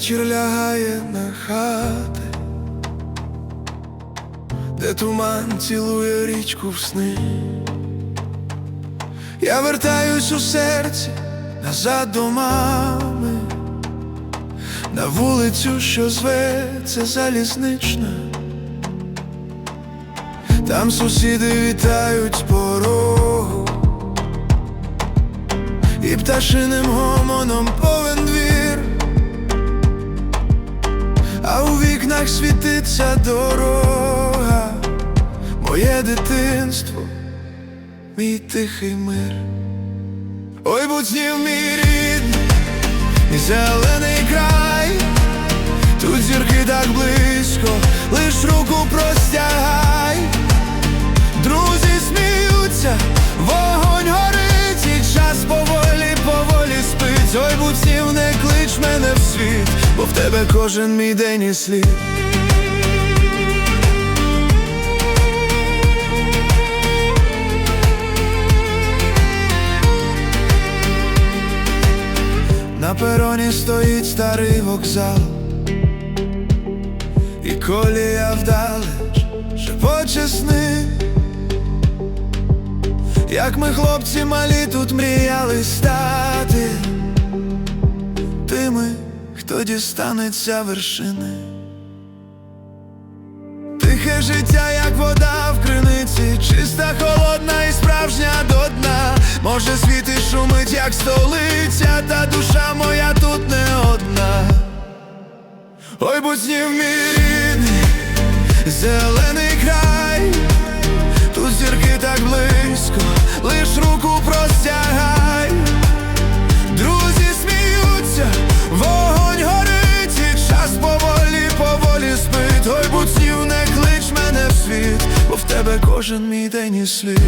вечір лягає на хати, де туман цілує річку в сни. Я вертаюсь у серці назад до мами, на вулицю, що зветься залізнична. Там сусіди вітають з порогу І пташиним гомоном повен двір, а у вікнах світиться дорога, моє дитинство, мій тихий мир. Ой, будь знів мій рідний, і зелений край, тут зірки так близько, лиш руку простягай. Тебе кожен мій день і слід. На пероні стоїть старий вокзал, і колія вдалеч шепоче сни. Як ми, хлопці малі, тут мріяли стати дістанеться вершини Тихе життя, як вода в криниці, чиста, холодна і справжня до дна. Може, світ і шумить, як столиця, та душа моя тут не одна. Ой, будь снів мій рідний, зелений Будь снів, не клич мене в світ, бо в тебе кожен мій день і слід.